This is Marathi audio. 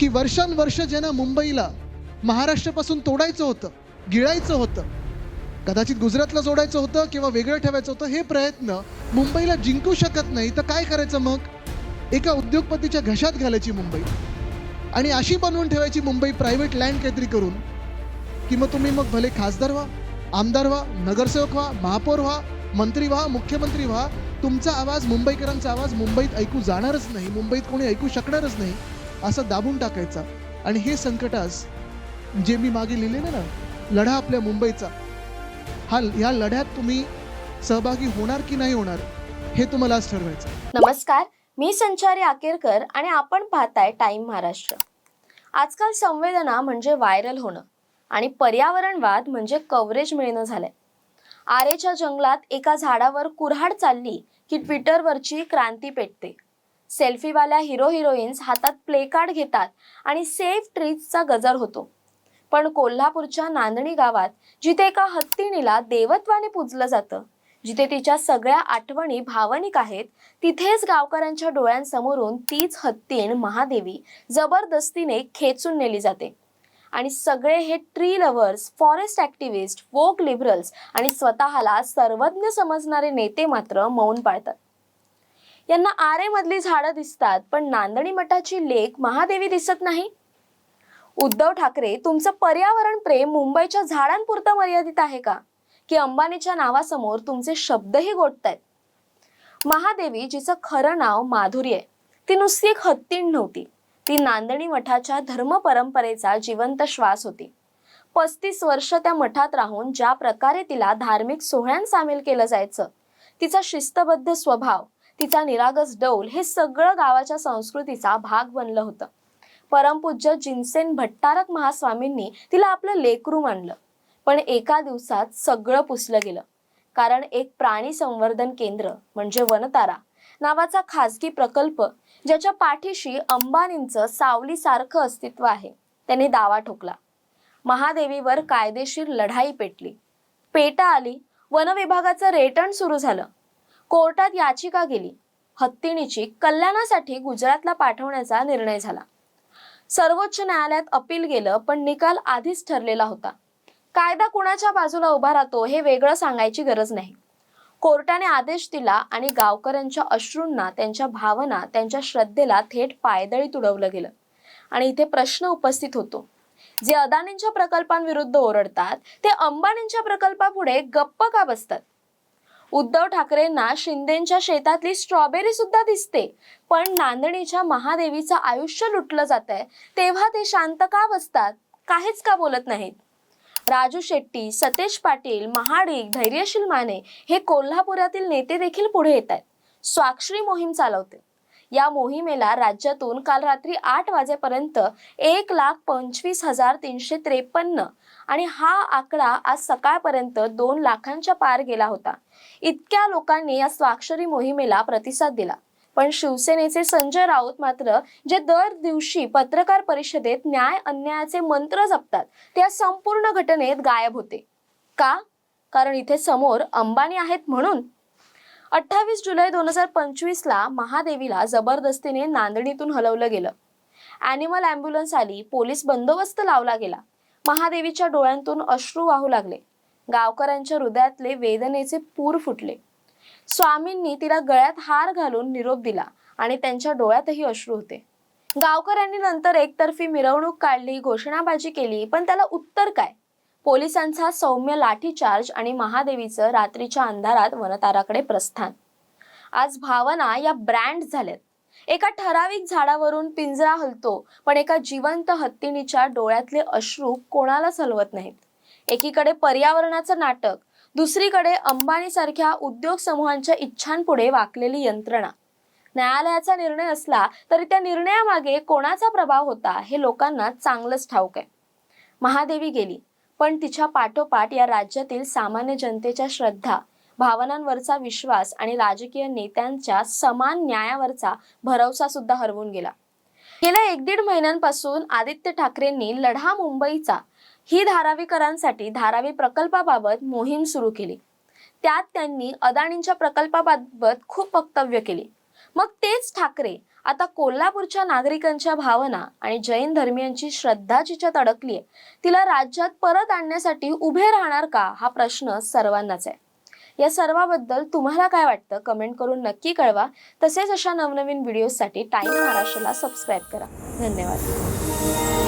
की वर्षानुवर्ष ज्यांना मुंबईला महाराष्ट्रापासून तोडायचं होतं गिळायचं होतं कदाचित गुजरातला जोडायचं होतं किंवा वेगळं ठेवायचं होतं हे प्रयत्न मुंबईला जिंकू शकत नाही तर काय करायचं मग? एका उद्योगपतीच्या घशात घालायची मुंबई आणि अशी बनवून ठेवायची मुंबई प्रायव्हेट लँड काहीतरी करून की मग तुम्ही मग भले खासदार व्हा आमदार व्हा नगरसेवक व्हा महापौर व्हा मंत्री व्हा मुख्यमंत्री व्हा तुमचा आवाज मुंबईकरांचा आवाज मुंबईत ऐकू जाणारच नाही मुंबईत कोणी ऐकू शकणारच नाही. असं दाबून टाकायचा. आणि हे संकट जे मी मागे लिहिलेलं ना लढा आपल्या मुंबईचा हा ह्या लढ्यात तुम्ही सहभागी होणार की नाही होणार हे तुम्हाला ठरवायचं नमस्कार मी संचारी आकेरकर आणि आपण पाहताय टाइम महाराष्ट्र. आजकाल संवेदना म्हणजे व्हायरल होणं आणि पर्यावरणवाद म्हणजे कव्हरेज मिळणं झालंय. आरेच्या जंगलात एका झाडावर कुऱ्हाड चालली की ट्विटरवरची क्रांती पेटते. सेल्फीवाल्या हिरो हिरोईन्स हातात प्ले कार्ड घेतात आणि सेफ ट्रीजचा गजर होतो. पण कोल्हापूरच्या नांदणी गावात जिथे एका हत्तीणीला देवत्वाने पूजलं जातं जिथे तिच्या सगळ्या आठवणी भावनिक आहेत तिथेच गावकऱ्यांच्या डोळ्यांसमोरून तीच हत्तीण महादेवी जबरदस्तीने खेचून नेली जाते. आणि सगळे हे tree lovers forest activist woke liberals आणि स्वतःला सर्वज्ञ समजणारे नेते मात्र मौन पाळतात. यांना आरेमधली झाडं दिसतात पण नांदणी मठाची लेक महादेवी दिसत नाही? उद्धव ठाकरे तुमचं पर्यावरण प्रेम मुंबईच्या झाडांपुरतं मर्यादित आहे का? की अंबानीच्या नावासमोर तुमचे शब्दही गोठतायत महादेवी जिचं खरं नाव माधुरी आहे ती नुसती एक हत्तीण नव्हती. ती नांदणी मठाच्या धर्म परंपरेचा जिवंत श्वास होती. पस्तीस वर्ष त्या मठात राहून ज्या प्रकारे तिला धार्मिक सोहळ्यात सामील केलं जायचं तिचा शिस्तबद्ध स्वभाव तिचा निरागस डौल हे सगळं गावाच्या संस्कृतीचा भाग बनलं होतं. परमपूज्य जिनसेन भट्टारक महास्वामींनी तिला आपलं लेकरू मानलं. पण एका दिवसात सगळं पुसलं गेलं. कारण एक प्राणी संवर्धन केंद्र म्हणजे वनतारा नावाचा खासगी प्रकल्प ज्याच्या पाठीशी अंबानींचं सावलीसारखं अस्तित्व आहे. त्यांनी दावा ठोकला. महादेवीवर कायदेशीर लढाई पेटली. पेटा आली वन विभागाचं रेटण सुरू झालं. कोर्टात याचिका गेली. हत्तीणीची कल्याणासाठी गुजरातला पाठवण्याचा निर्णय झाला. सर्वोच्च न्यायालयात अपील गेलं पण निकाल आधीच ठरलेला होता. कायदा कुणाच्या बाजूला उभा राहतो हे वेगळं सांगायची गरज नाही. कोर्टाने आदेश दिला आणि गावकऱ्यांच्या अश्रूंना त्यांच्या भावना त्यांच्या श्रद्धेला थेट पायदळी तुडवलं गेलं. आणि इथे प्रश्न उपस्थित होतो. जे अदानींच्या प्रकल्पांविरुद्ध ओरडतात ते अंबानींच्या प्रकल्पापुढे गप्प का बसतात? उद्धव ठाकरेंना शिंदेच्या शेतातली स्ट्रॉबेरी सुद्धा दिसते. पण नांदणीच्या महादेवीचं आयुष्य लुटलं जात आहे तेव्हा ते शांत का बसतात? काहीच का बोलत नाहीत? राजू शेट्टी सतेज पाटील महाडिक धैर्यशील माने हे कोल्हापुरातील नेते देखील पुढे येत आहेत स्वाक्षरी मोहीम चालवते. या मोहिमेला राज्यातून काल रात्री आठ वाजेपर्यंत एक लाख पंचवीस हजार तीनशे त्रेपन्न आणि हा आकडा आज सकाळपर्यंत दोन लाखांच्या पार गेला होता. इतक्या लोकांनी या स्वाक्षरी मोहिमेला प्रतिसाद दिला. पण शिवसेनेचे संजय राऊत मात्र जे दर दिवशी पत्रकार परिषदेत न्याय अन्यायाचे मंत्र जपतात त्या संपूर्ण घटनेत गायब होते. का? कारण इथे समोर अंबानी आहेत म्हणून. अठ्ठावीस जुलै दोन हजार पंचवीसला महादेवीला जबरदस्तीने नांदणीतून हलवलं गेलं. ॲनिमल ॲम्ब्युलन्स आली पोलीस बंदोबस्त लावला गेला. महादेवीच्या डोळ्यांतून अश्रू वाहू लागले. गावकऱ्यांच्या हृदयातले वेदनेचे पूर फुटले. स्वामींनी तिला गळ्यात हार घालून निरोप दिला आणि त्यांच्या डोळ्यातही अश्रू होते. गावकऱ्यांनी नंतर एकतर्फी मिरवणूक काढली घोषणाबाजी केली पण त्याला उत्तर काय? पोलिसांचा सौम्य लाठीचार्ज आणि महादेवीचं रात्रीच्या अंधारात वनताराकडे प्रस्थान. आज भावना या ब्रँड झाल्यात. एका ठराविक झाडावरून पिंजरा हलतो पण एका जिवंत हत्तीणीच्या डोळ्यातले अश्रू कोणालाच हलवत नाहीत? एकीकडे पर्यावरणाचं नाटक दुसरीकडे अंबानी सारख्या उद्योग समूहांच्या इच्छांपुढे वाकलेली यंत्रणा. न्यायालयाचा निर्णय असला तरी त्या निर्णयामागे कोणाचा प्रभाव होता हे लोकांना चांगलंच ठाऊक आहे. महादेवी गेली. पण तिच्या पाठोपाठ या राज्यातील सामान्य जनतेच्या श्रद्धा भावनांवरचा विश्वास आणि राजकीय नेत्यांच्या समान न्यायावरचा भरवसा सुद्धा हरवून गेला. गेल्या एक दीड महिन्यांपासून आदित्य ठाकरेंनी लढा मुंबईचा ही धारावीकरांसाठी धारावी प्रकल्पाबाबत मोहीम सुरू केली. त्यात त्यांनी अदानींच्या प्रकल्पाबाबत खूप वक्तव्य केली. मग तेच ठाकरे आता कोल्हापूरच्या नागरिकांच्या भावना आणि जैन धर्मियांची श्रद्धा जिच्यात अडकली आहे तिला राज्यात परत आणण्यासाठी उभे राहणार का हा प्रश्न सर्वांनाच आहे. या सर्वाबद्दल तुम्हाला काय वाटतं कमेंट करून नक्की कळवा. तसेच अशा नवनवीन व्हिडिओसाठी टाइम महाराष्ट्राला सबस्क्राईब करा. धन्यवाद.